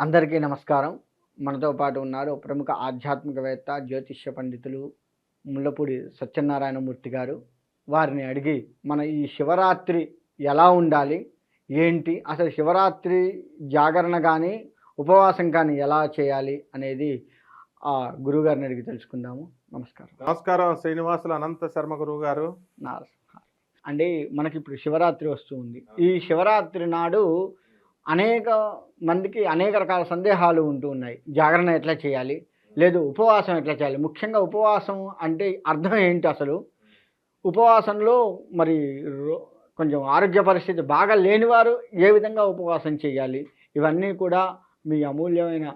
అందరికీ నమస్కారం. మనతో పాటు ఉన్నారు ప్రముఖ ఆధ్యాత్మికవేత్త జ్యోతిష్య పండితులు ముల్లపూడి సత్యనారాయణమూర్తి గారు. వారిని అడిగి మన ఈ శివరాత్రి ఎలా ఉండాలి? ఏంటి? అసలు శివరాత్రి జాగరణ కానీ ఉపవాసం కానీ ఎలా చేయాలి అనేది ఆ గురుగారిని అడిగి తెలుసుకుందాము. నమస్కారం. నమస్కారం శ్రీనివాసులు అనంత శర్మ గురువు గారు అంటే మనకి ఇప్పుడు శివరాత్రి వస్తూ ఉంది. ఈ శివరాత్రి నాడు అనేక మందికి అనేక రకాల సందేహాలు ఉంటూ ఉన్నాయి. జాగరణ ఎట్లా చేయాలి? లేదు ఉపవాసం ఎట్లా చేయాలి? ముఖ్యంగా ఉపవాసం అంటే అర్థం ఏంటి అసలు? ఉపవాసంలో మరి కొంచెం ఆరోగ్య పరిస్థితి బాగా లేనివారు ఏ విధంగా ఉపవాసం చేయాలి? ఇవన్నీ కూడా మీ అమూల్యమైన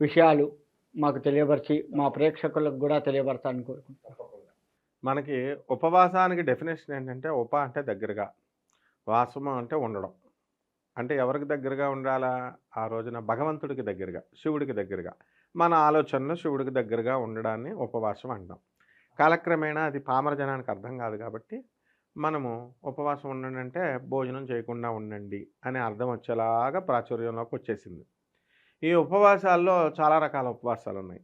విషయాలు మాకు తెలియపరిచి మా ప్రేక్షకులకు కూడా తెలియపరచాలని కోరుకుంటున్నాను. మనకి ఉపవాసానికి డెఫినేషన్ ఏంటంటే ఉప అంటే దగ్గరగా వాసము అంటే ఉండడం. అంటే ఎవరికి దగ్గరగా ఉండాలా? ఆ రోజున భగవంతుడికి దగ్గరగా శివుడికి దగ్గరగా. మన ఆలోచనలో శివుడికి దగ్గరగా ఉండడాన్ని ఉపవాసం అంటాం. కాలక్రమేణా అది పామర జనానికి అర్థం కాదు కాబట్టి మనము ఉపవాసం ఉండండి అంటే భోజనం చేయకుండా ఉండండి అనే అర్థం వచ్చేలాగా ప్రాచుర్యంలోకి వచ్చేసింది. ఈ ఉపవాసాల్లో చాలా రకాల ఉపవాసాలు ఉన్నాయి.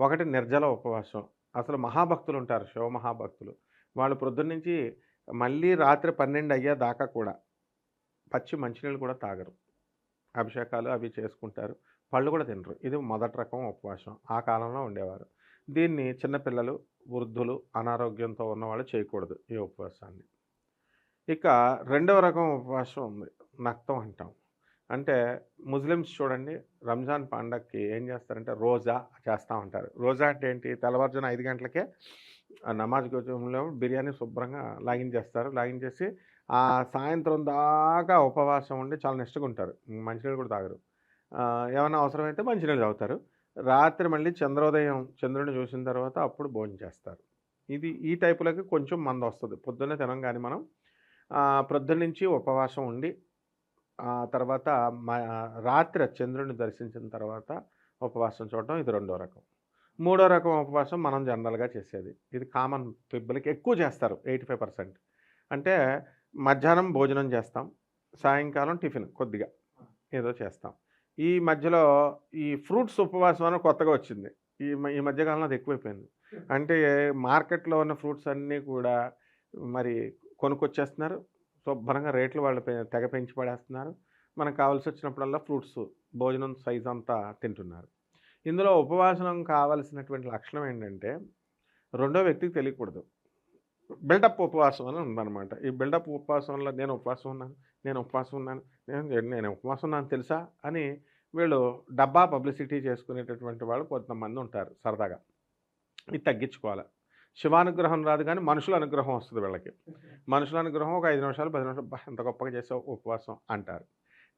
ఒకటి నిర్జల ఉపవాసం. అసలు మహాభక్తులు ఉంటారు శివ మహాభక్తులు. వాళ్ళు ప్రొద్దున్నుంచి మళ్ళీ రాత్రి పన్నెండు అయ్యే దాకా కూడా పచ్చి మంచినీళ్ళు కూడా తాగరు. అభిషేకాలు అవి చేసుకుంటారు. పళ్ళు కూడా తినరు. ఇది మొదటి రకం ఉపవాసం. ఆ కాలంలో ఉండేవారు. దీన్ని చిన్నపిల్లలు వృద్ధులు అనారోగ్యంతో ఉన్నవాళ్ళు చేయకూడదు ఈ ఉపవాసాన్ని. ఇక రెండవ రకం ఉపవాసం ఉంది. నక్తం అంటాం. అంటే ముస్లిమ్స్ చూడండి రంజాన్ పండగకి ఏం చేస్తారంటే రోజా చేస్తూ ఉంటారు. రోజా అంటే ఏంటి? తెల్లవారుజామున ఐదు గంటలకే ఆ నమాజ్ గోజంలో బిర్యానీ శుభ్రంగా లాగిన్ చేస్తారు. లాగిన్ చేసి ఆ సాయంత్రం దాకా ఉపవాసం ఉండి చాలా నిష్టగా ఉంటారు మంచినీళ్ళు కూడా తాగరు. ఏమైనా అవసరమైతే మంచినీళ్ళు తాగుతారు. రాత్రి మళ్ళీ చంద్రోదయం చంద్రుడిని చూసిన తర్వాత అప్పుడు భోజనం చేస్తారు. ఇది ఈ టైపులకి కొంచెం మంద వస్తుంది. పొద్దున్నే తినం కానీ మనం ప్రొద్దున నుంచి ఉపవాసం ఉండి ఆ తర్వాత రాత్రి చంద్రుని దర్శించిన తర్వాత ఉపవాసం చూడటం ఇది రెండో రకం. మూడో రకం ఉపవాసం మనం జనరల్గా చేసేది. ఇది కామన్ పీపుల్కి ఎక్కువ చేస్తారు ఎయిటీ ఫైవ్ పర్సెంట్. అంటే మధ్యాహ్నం భోజనం చేస్తాం సాయంకాలం టిఫిన్ కొద్దిగా ఏదో చేస్తాం. ఈ మధ్యలో ఈ ఫ్రూట్స్ ఉపవాసం అని కొత్తగా వచ్చింది. ఈ మ- ఈ మధ్యకాలంలో అది ఎక్కువైపోయింది. అంటే మార్కెట్లో ఉన్న ఫ్రూట్స్ అన్నీ కూడా మరి కొనుక్కొచ్చేస్తున్నారు. శుభ్రంగా రేట్లు వాళ్ళు తెగ పెంచి పడేస్తున్నారు. మనకు కావాల్సి వచ్చినప్పుడల్లా ఫ్రూట్స్ భోజనం సైజ్ అంతా తింటున్నారు. ఇందులో ఉపవాసం కావాల్సినటువంటి లక్షణం ఏంటంటే రెండో వ్యక్తికి తెలియకూడదు. బిల్డప్ ఉపవాసం అని ఉందన్నమాట. ఈ బిల్డప్ ఉపవాసంలో నేను ఉపవాసం ఉన్నాను నేను ఉపవాసం ఉన్నాను నేను నేను ఉపవాసం ఉన్నాను తెలుసా అని వీళ్ళు డబ్బా పబ్లిసిటీ చేసుకునేటటువంటి వాళ్ళు కొంతమంది ఉంటారు సరదాగా. ఇది తగ్గించుకోవాలి. శివానుగ్రహం రాదు కానీ మనుషుల అనుగ్రహం వస్తుంది వీళ్ళకి. మనుషుల అనుగ్రహం ఒక ఐదు నిమిషాలు పది నిమిషాలు "అబ్బా, ఎంత గొప్పగా చేసావు ఉపవాసం అంటారు.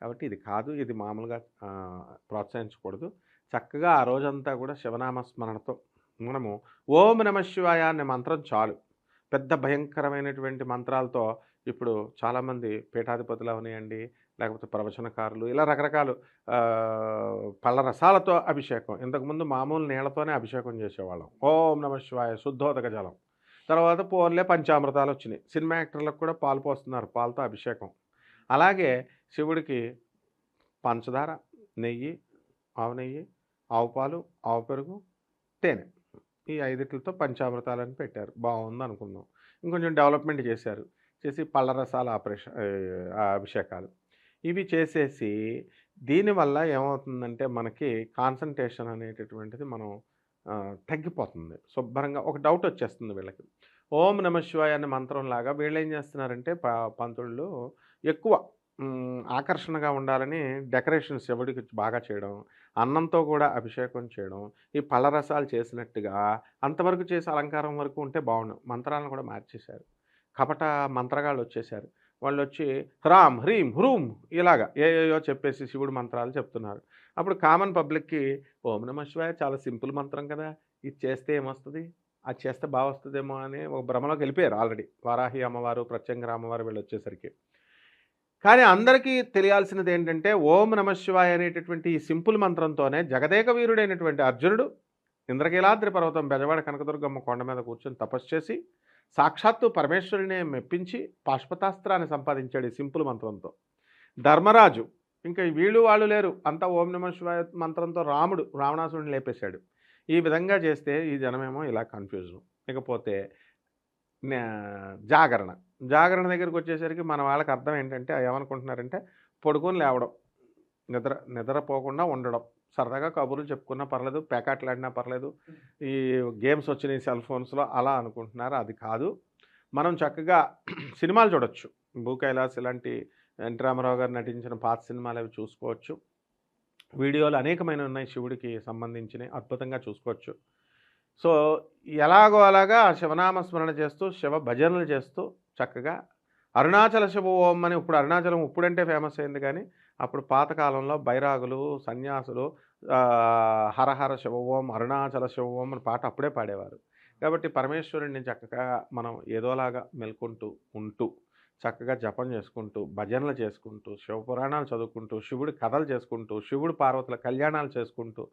కాబట్టి ఇది కాదు ఇది మామూలుగా ప్రోత్సహించకూడదు. చక్కగా ఆ రోజంతా కూడా శివనామ స్మరణతో మనము ఓం నమ శివాయ అనే మంత్రం చాలు. పెద్ద భయంకరమైనటువంటి మంత్రాలతో ఇప్పుడు చాలామంది పీఠాధిపతులు అవనియండి లేకపోతే ప్రవచనకారులు ఇలా రకరకాల పళ్ళ రసాలతో అభిషేకం. ఇంతకుముందు మామూలు నీళ్ళతోనే అభిషేకం చేసేవాళ్ళం. ఓం నమ శివాయ శుద్ధోదక జలం. తర్వాత పోన్లే పంచామృతాలు వచ్చినాయి. సినిమా యాక్టర్లకు కూడా పాలు పోస్తున్నారు పాలతో అభిషేకం. అలాగే శివుడికి పంచదార నెయ్యి ఆవు నెయ్యి ఆవు పాలు ఆవు పెరుగు తేనె. ఈ ఐదిట్లతో పంచామృతాలని పెట్టారు. బాగుంది అనుకుందాం. ఇంకొంచెం డెవలప్మెంట్ చేశారు. చేసి పళ్ళరసాల ఆపరేషన్ అభిషేకాలు. ఇవి చేసేసి దీనివల్ల ఏమవుతుందంటే మనకి కాన్సన్ట్రేషన్ అనేటటువంటిది మనం తగ్గిపోతుంది. శుభ్రంగా ఒక డౌట్ వచ్చేస్తుంది వీళ్ళకి. ఓం నమ శివాయ అనే మంత్రం లాగా వీళ్ళు ఏం చేస్తున్నారంటే ప పంతుళ్ళు ఎక్కువ ఆకర్షణగా ఉండాలని డెకరేషన్స్ ఎవరికి బాగా చేయడం అన్నంతో కూడా అభిషేకం చేయడం ఈ పళ్ళ రసాలు చేసినట్టుగా అంతవరకు చేసి అలంకారం వరకు ఉంటే బాగుండు. మంత్రాలను కూడా మార్చేశారు. కపట మంత్రగాళ్ళు వచ్చేసారు వాళ్ళు వచ్చి హ్రామ్ హ్రీం హ్రూమ్ ఇలాగా ఏయో చెప్పేసి శివుడు మంత్రాలు చెప్తున్నారు. అప్పుడు కామన్ పబ్లిక్కి ఓం నమ శివాయ చాలా సింపుల్ మంత్రం కదా ఇది చేస్తే ఏమొస్తుంది? అది చేస్తే బాగా వస్తుందేమో అని ఒక భ్రమలోకి వెళ్ళిపోయారు ఆల్రెడీ. వారాహి అమ్మవారు ప్రత్యంగర అమ్మవారు వీళ్ళు వచ్చేసరికి కానీ అందరికీ తెలియాల్సినది ఏంటంటే ఓం నమ శివాయ అనేటటువంటి ఈ సింపుల్ మంత్రంతోనే జగదేక వీరుడైనటువంటి అర్జునుడు ఇంద్రకీలాద్రి పర్వతం బెజవాడ కనకదుర్గమ్మ కొండ మీద కూర్చొని తపస్సు చేసి సాక్షాత్తు పరమేశ్వరునే మెప్పించి పాష్పతాస్త్రాన్ని సంపాదించాడు ఈ సింపుల్ మంత్రంతో. ధర్మరాజు ఇంకా వీళ్ళు వాళ్ళు లేరు. అంతా ఓం నమ శివాయ మంత్రంతో రాముడు రావణాసుడిని లేపేశాడు. ఈ విధంగా చేస్తే ఈ జనమేమో ఇలా కన్ఫ్యూజన్. ఇకపోతే జాగరణ. జాగరణ దగ్గరికి వచ్చేసరికి మన వాళ్ళకి అర్థం ఏంటంటే ఏమనుకుంటున్నారంటే పడుకొని లేవడం. నిద్ర నిద్రపోకుండా ఉండడం. సరదాగా కబుర్లు చెప్పుకున్నా పర్లేదు ప్యాకెట్లాడినా పర్లేదు ఈ గేమ్స్ వచ్చినాయి సెల్ ఫోన్స్లో అలా అనుకుంటున్నారు. అది కాదు. మనం చక్కగా సినిమాలు చూడొచ్చు. భూ కైలాస్ ఇలాంటి ఎన్టీ రామారావు గారు నటించిన పాత సినిమాలు అవి చూసుకోవచ్చు. వీడియోలు అనేకమైన ఉన్నాయి శివుడికి సంబంధించినవి. అద్భుతంగా చూసుకోవచ్చు. సో ఎలాగో అలాగా ఆ శివనామ స్మరణ చేస్తూ శివ భజనలు చేస్తూ చక్కగా అరుణాచల శివ ఓం అని ఇప్పుడు అరుణాచలం ఇప్పుడంటే ఫేమస్ అయింది కానీ అప్పుడు పాతకాలంలో బైరాగులు సన్యాసులు హరహర శివ ఓం అరుణాచల శివ ఓం అని పాట అప్పుడే పాడేవారు. కాబట్టి పరమేశ్వరుడిని చక్కగా మనం ఏదోలాగా మెల్కుంటూ ఉంటూ చక్కగా జపం చేసుకుంటూ భజనలు చేసుకుంటూ శివపురాణాలు చదువుకుంటూ శివుడి కథలు చేసుకుంటూ శివుడు పార్వతుల కళ్యాణాలు చేసుకుంటూ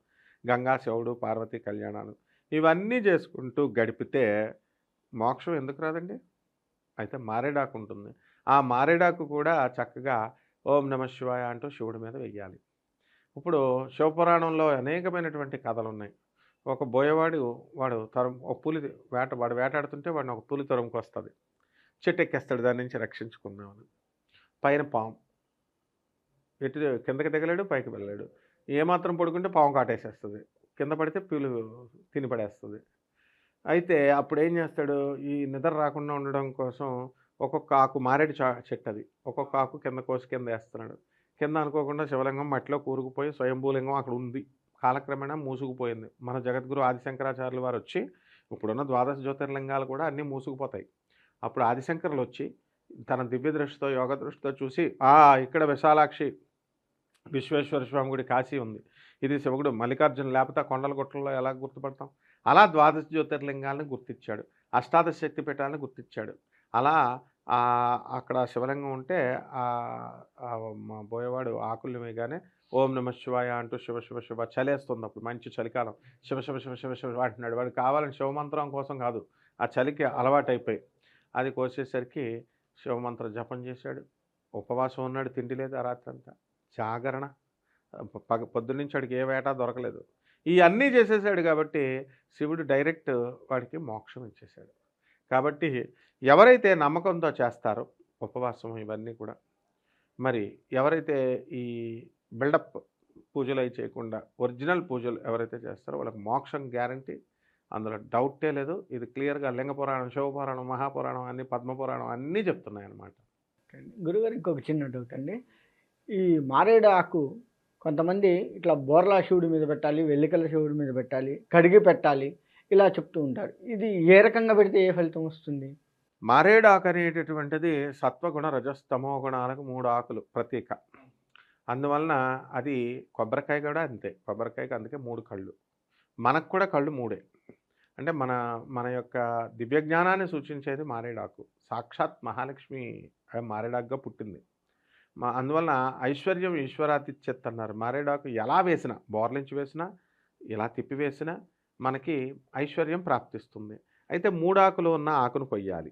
గంగా శివుడు పార్వతి కళ్యాణాలు ఇవన్నీ చేసుకుంటూ గడిపితే మోక్షం ఎందుకు రాదండి? అయితే మారేడాకు ఉంటుంది. ఆ మారేడాకు కూడా చక్కగా ఓం నమ శివాయ అంటూ శివుడి మీద వెయ్యాలి. ఇప్పుడు శివపురాణంలో అనేకమైనటువంటి కథలు ఉన్నాయి ఒక బోయవాడు వాడు తరం ఒక పులి వేట వాడు వేటాడుతుంటే వాడిని ఒక పులి తరంకి వస్తుంది చెట్టు ఎక్కేస్తాడు దాని నుంచి రక్షించుకుందామని పైన పాము. ఎటు కిందకి దిగలేడు పైకి వెళ్ళలేడు. ఏమాత్రం పడుకుంటే పాము కాటేసేస్తుంది. కింద పడితే పీలు తిని పడేస్తుంది. అయితే అప్పుడు ఏం చేస్తాడు? ఈ నిద్ర రాకుండా ఉండడం కోసం ఒక్కొక్క ఆకు మారేడు చా చెట్టు అది ఒక్కొక్క ఆకు కింద కోసి కింద వేస్తున్నాడు. కింద అనుకోకుండా శివలింగం మట్టిలో కూరుకుపోయి స్వయంభూలింగం అక్కడ ఉంది. కాలక్రమేణా మూసుకుపోయింది. మన జగద్గురు ఆదిశంకరాచార్యులు వారు వచ్చి ఇప్పుడున్న ద్వాదశ జ్యోతిర్లింగాలు కూడా అన్నీ మూసుకుపోతాయి. అప్పుడు ఆదిశంకరులు వచ్చి తన దివ్య దృష్టితో యోగ దృష్టితో చూసి ఆ ఇక్కడ విశాలాక్షి విశ్వేశ్వర స్వామి గుడి కాశీ ఉంది. ఇది శివగుడు మల్లికార్జున లేకపోతే కొండల గుట్టల్లో ఎలా గుర్తుపడతాం? అలా ద్వాదశ జ్యోతిర్లింగాలను గుర్తించాడు. అష్టాదశ శక్తి పీఠాలను గుర్తించాడు. అలా అక్కడ శివలింగం ఉంటే మా బోయేవాడు ఆకులు మీగానే ఓం నమ శివాయ అంటూ శివ శివ శివ చలేస్తుంది అప్పుడు మంచి చలికాలం. శివ శివ శివ శివ శివ అంటున్నాడు. వాడు కావాలని శివమంత్రం కోసం కాదు. ఆ చలికి అలవాటైపోయి. అది కోసేసరికి శివమంత్ర జపం చేశాడు. ఉపవాసం ఉన్నాడు తిండి లేదు ఆ రాత్రి అంతా జాగరణ. పగ పొద్దున్నుంచి వాడికి ఏ వేటా దొరకలేదు. ఈ అన్నీ చేసేసాడు కాబట్టి శివుడు డైరెక్ట్ వాడికి మోక్షం ఇచ్చేసాడు. కాబట్టి ఎవరైతే నమ్మకంతో చేస్తారో ఉపవాసం ఇవన్నీ కూడా మరి ఎవరైతే ఈ బిల్డప్ పూజలు అవి చేయకుండా ఒరిజినల్ పూజలు ఎవరైతే చేస్తారో వాళ్ళకి మోక్షం గ్యారంటీ. అందులో డౌటే లేదు. ఇది క్లియర్గా లింగ పురాణం శివపురాణం మహాపురాణం అన్ని పద్మపురాణం అన్నీ చెప్తున్నాయి అన్నమాట గురుగారు ఇంకొక చిన్న డౌట్ అండి ఈ మారేడు ఆకు కొంతమంది ఇట్లా బోర్లా శివుడి మీద పెట్టాలి వెల్లికల శివుడి మీద పెట్టాలి కడిగి పెట్టాలి ఇలా చెప్తూ ఉంటారు. ఇది ఏ రకంగా పెడితే ఏ ఫలితం వస్తుంది? మారేడాకు అనేటటువంటిది సత్వగుణ రజస్తమో గుణాలకు మూడు ఆకులు ప్రతీక అందువలన అది కొబ్బరికాయ కూడా అంతే. కొబ్బరికాయకి అందుకే మూడు కళ్ళు. మనకు కూడా కళ్ళు మూడే. అంటే మన మన యొక్క దివ్య జ్ఞానాన్ని సూచించేది మారేడాకు సాక్షాత్ మహాలక్ష్మి మారేడాకుగా పుట్టింది. మా అందువలన ఐశ్వర్యం ఈశ్వరాతిథ్యత్ అన్నారు. మారేడాకు ఎలా వేసినా బోర్లించి వేసినా ఇలా తిప్పి వేసినా మనకి ఐశ్వర్యం ప్రాప్తిస్తుంది. అయితే మూడాకులు ఉన్న ఆకును కొయ్యాలి.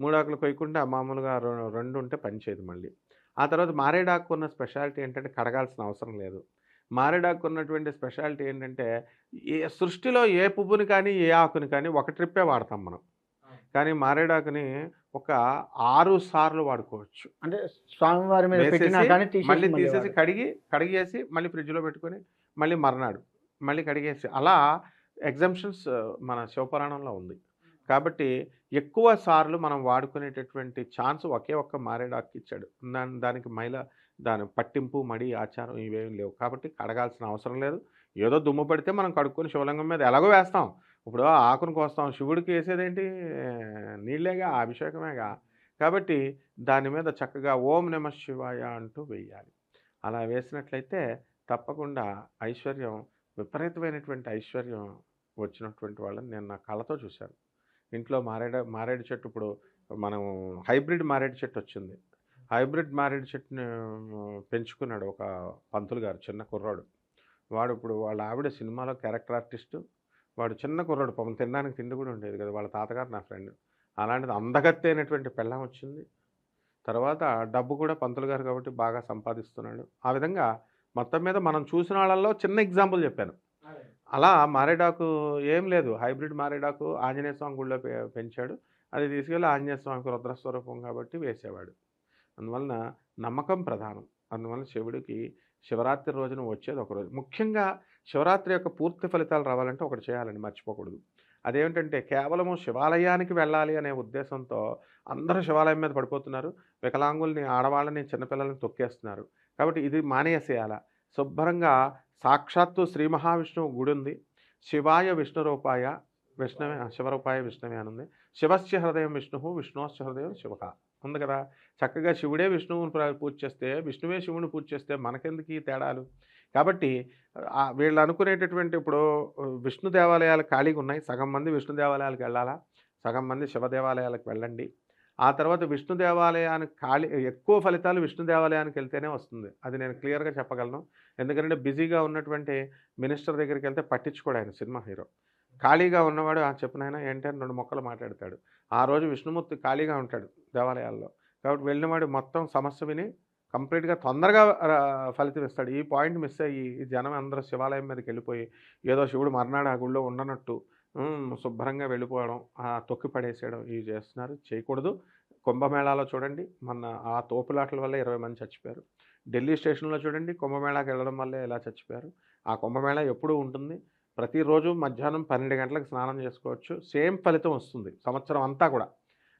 మూడాకులు కొయ్యకుండా మామూలుగా రెండు ఉంటే పనిచేయదు మళ్ళీ. ఆ తర్వాత మారేడాకు ఉన్న స్పెషాలిటీ ఏంటంటే కడగాల్సిన అవసరం లేదు. మారేడాకు ఉన్నటువంటి స్పెషాలిటీ ఏంటంటే ఏ సృష్టిలో ఏ పువ్వుని కానీ ఏ ఆకుని కానీ ఒక ట్రిప్పే వాడతాం మనం. కానీ మారేడాకుని ఒక ఆరు సార్లు వాడుకోవచ్చు. అంటే స్వామివారి మీద పెట్టినా కానీ మళ్ళీ తీసేసి. కడిగి కడిగేసి మళ్ళీ ఫ్రిడ్జ్లో పెట్టుకొని మళ్ళీ మర్నాడు మళ్ళీ కడిగేసి అలా ఎగ్జామ్షన్స్ మన శివపురాణంలో ఉంది. కాబట్టి ఎక్కువ సార్లు మనం వాడుకునేటటువంటి ఛాన్స్ ఒకే ఒక్క మారేడాకు ఇచ్చాడు. దాని దానికి మైల దాని పట్టింపు మడి ఆచారం ఇవేం లేవు. కాబట్టి కడగాల్సిన అవసరం లేదు. ఏదో దుమ్ము పడితే మనం కడుక్కొని శివలింగం మీద ఎలాగో వేస్తాం. ఇప్పుడు ఆకును కోస్తాం. శివుడికి వేసేదేంటి? నీళ్ళేగా అభిషేకమేగా. కాబట్టి దాని మీద చక్కగా ఓం నమ శివాయ అంటూ వేయాలి. అలా వేసినట్లయితే తప్పకుండా ఐశ్వర్యం విపరీతమైనటువంటి ఐశ్వర్యం వచ్చినటువంటి వాళ్ళని నేను నా కళ్ళతో చూశాను. ఇంట్లో మారేడు మారేడు చెట్టు ఇప్పుడు మనం హైబ్రిడ్ మారేడు చెట్టు వచ్చింది. హైబ్రిడ్ మారేడు చెట్టుని పెంచుకున్నాడు ఒక పంతులు గారు చిన్న కుర్రాడు. వాడు ఇప్పుడు వాళ్ళ ఆవిడ సినిమాలో క్యారెక్టర్ ఆర్టిస్టు. వాడు చిన్న కుర్రాడు పాపం తినడానికి తిండి కూడా ఉండేది కదా వాళ్ళ తాతగారు నా ఫ్రెండ్. అలాంటిది అందగత్తైనటువంటి పెళ్ళం వచ్చింది. తర్వాత డబ్బు కూడా పంతులు గారు కాబట్టి బాగా సంపాదిస్తున్నాడు. ఆ విధంగా మొత్తం మీద మనం చూసిన వాళ్ళల్లో చిన్న ఎగ్జాంపుల్ చెప్పాను. అలా మారేడాకు ఏం లేదు. హైబ్రిడ్ మారేడాకు ఆంజనేయ స్వామి గుళ్ళో పెంచాడు. అది తీసుకెళ్ళి ఆంజనేయ స్వామికి రుద్రస్వరూపం కాబట్టి వేసేవాడు. అందువలన నమ్మకం ప్రధానం. అందువలన శివుడికి శివరాత్రి రోజున వచ్చేది ఒకరోజు ముఖ్యంగా శివరాత్రి యొక్క పూర్తి ఫలితాలు రావాలంటే ఒకటి చేయాలని మర్చిపోకూడదు. అదేమిటంటే కేవలము శివాలయానికి వెళ్ళాలి అనే ఉద్దేశంతో అందరూ శివాలయం మీద పడిపోతున్నారు. వికలాంగుల్ని ఆడవాళ్ళని చిన్నపిల్లల్ని తొక్కేస్తున్నారు. కాబట్టి ఇది మానేసేయాల. శుభ్రంగా సాక్షాత్తు శ్రీ మహావిష్ణువు గుడి ఉంది. శివాయ విష్ణు రూపాయ విష్ణవే శివరూపాయ విష్ణవే అని ఉంది శివస్య హృదయం విష్ణు విష్ణువస్య హృదయం శివ ఉంది కదా. చక్కగా శివుడే విష్ణువుని పూజ చేస్తే విష్ణువే శివుని పూజ చేస్తే మనకెందుకు ఈ తేడాలు? కాబట్టి వీళ్ళు అనుకునేటటువంటి ఇప్పుడు విష్ణు దేవాలయాలు ఖాళీగా ఉన్నాయి. సగం మంది విష్ణు దేవాలయాలకు వెళ్ళాలా? సగం మంది శివ దేవాలయాలకు వెళ్ళండి. ఆ తర్వాత విష్ణు దేవాలయానికి ఖాళీ ఎక్కువ ఫలితాలు విష్ణు దేవాలయానికి వెళ్తేనే వస్తుంది. అది నేను క్లియర్గా చెప్పగలను. ఎందుకంటే బిజీగా ఉన్నటువంటి మినిస్టర్ దగ్గరికి వెళ్తే పట్టించుకోడు ఆయన సినిమా హీరో. ఖాళీగా ఉన్నవాడు ఆ చెప్పినైనా ఏంటంటే రెండు మొక్కలు మాట్లాడతాడు. ఆ రోజు విష్ణుమూర్తి ఖాళీగా ఉంటాడు దేవాలయాల్లో. కాబట్టి వెళ్ళినవాడు మొత్తం సమస్య విని కంప్లీట్గా తొందరగా ఫలితం ఇస్తాడు. ఈ పాయింట్ మిస్ అయ్యి ఈ జనం అందరూ శివాలయం మీదకి వెళ్ళిపోయి ఏదో శివుడు మర్నాడు ఆ గుళ్ళో ఉండనట్టు శుభ్రంగా వెళ్ళిపోవడం ఆ తొక్కి పడేసేయడం ఇవి చేస్తున్నారు. చేయకూడదు. కుంభమేళాలో చూడండి. మొన్న ఆ తోపులాటల వల్ల ఇరవై మంది చచ్చిపోయారు. ఢిల్లీ స్టేషన్లో చూడండి. కుంభమేళాకి వెళ్ళడం వల్లే ఇలా చచ్చిపోయారు. ఆ కుంభమేళా ఎప్పుడూ ఉంటుంది. ప్రతిరోజు మధ్యాహ్నం పన్నెండు గంటలకు స్నానం చేసుకోవచ్చు. సేమ్ ఫలితం వస్తుంది. సంవత్సరం అంతా కూడా.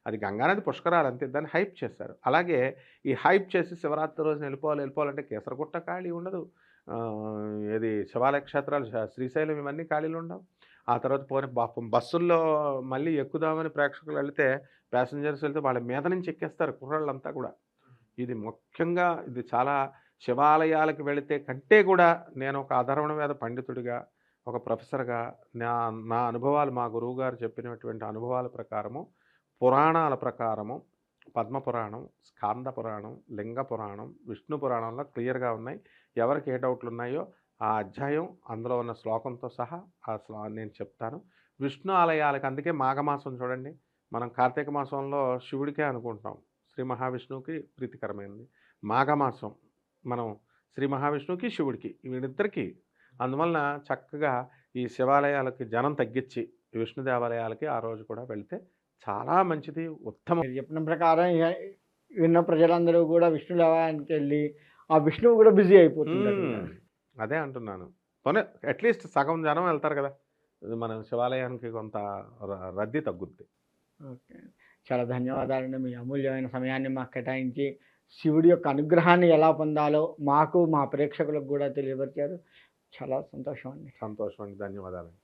అది గంగానది పుష్కరాలు అంతే. దాన్ని హైప్ చేశారు. అలాగే ఈ హైప్ చేసి శివరాత్రి రోజున వెళ్ళిపోవాలి వెళ్ళిపోవాలంటే కేసరగుట్ట ఖాళీ ఉండదు. ఇది శివాలయ క్షేత్రాలు శ్రీశైలం ఇవన్నీ ఖాళీలు ఉండవు. ఆ తర్వాత పోనీ పాపం బస్సుల్లో మళ్ళీ ఎక్కుదామని ప్రేక్షకులు వెళితే ప్యాసింజర్స్ వెళ్తే వాళ్ళ మీద నుంచి ఎక్కేస్తారు కుర్రాళ్ళంతా కూడా. ఇది ముఖ్యంగా ఇది చాలా శివాలయాలకు వెళితే కంటే కూడా నేను ఒక అధర్వణ మీద పండితుడిగా ఒక ప్రొఫెసర్గా నా నా అనుభవాలు మా గురువు గారు చెప్పినటువంటి అనుభవాల ప్రకారము పురాణాల ప్రకారము పద్మ పురాణం స్కాంద పురాణం లింగ పురాణం విష్ణు పురాణంలో క్లియర్గా ఉన్నాయి. ఎవరికి ఏ డౌట్లు ఉన్నాయో ఆ అధ్యాయం అందులో ఉన్న శ్లోకంతో సహా ఆ శ్లో నేను చెప్తాను. విష్ణు ఆలయాలకు అందుకే మాఘమాసం చూడండి. మనం కార్తీక మాసంలో శివుడికే అనుకుంటాం. శ్రీ మహావిష్ణువుకి ప్రీతికరమైనది. మాఘమాసం మనం శ్రీ మహావిష్ణువుకి శివుడికి వీళ్ళిద్దరికీ అందువలన చక్కగా ఈ శివాలయాలకి జనం తగ్గించి విష్ణు దేవాలయాలకి ఆ రోజు కూడా వెళ్తే చాలా మంచిది ఉత్తమం చెప్పిన ప్రకారం విన్న ప్రజలందరూ కూడా విష్ణు దేవాలయానికి వెళ్ళి ఆ విష్ణువు కూడా బిజీ అయిపోతుంటారు మ్మ్. అదే అంటున్నాను. పోనీ అట్లీస్ట్ సగం జనం వెళ్తారు కదా మన శివాలయానికి కొంత రద్దీ తగ్గుద్ది. ఓకే. చాలా ధన్యవాదాలండి. మీ అమూల్యమైన సమయాన్ని మాకు కేటాయించి శివుడి యొక్క అనుగ్రహాన్ని ఎలా పొందాలో మాకు మా ప్రేక్షకులకు కూడా తెలియపరిచారు. చాలా సంతోషం అండి. సంతోషం అండి. ధన్యవాదాలు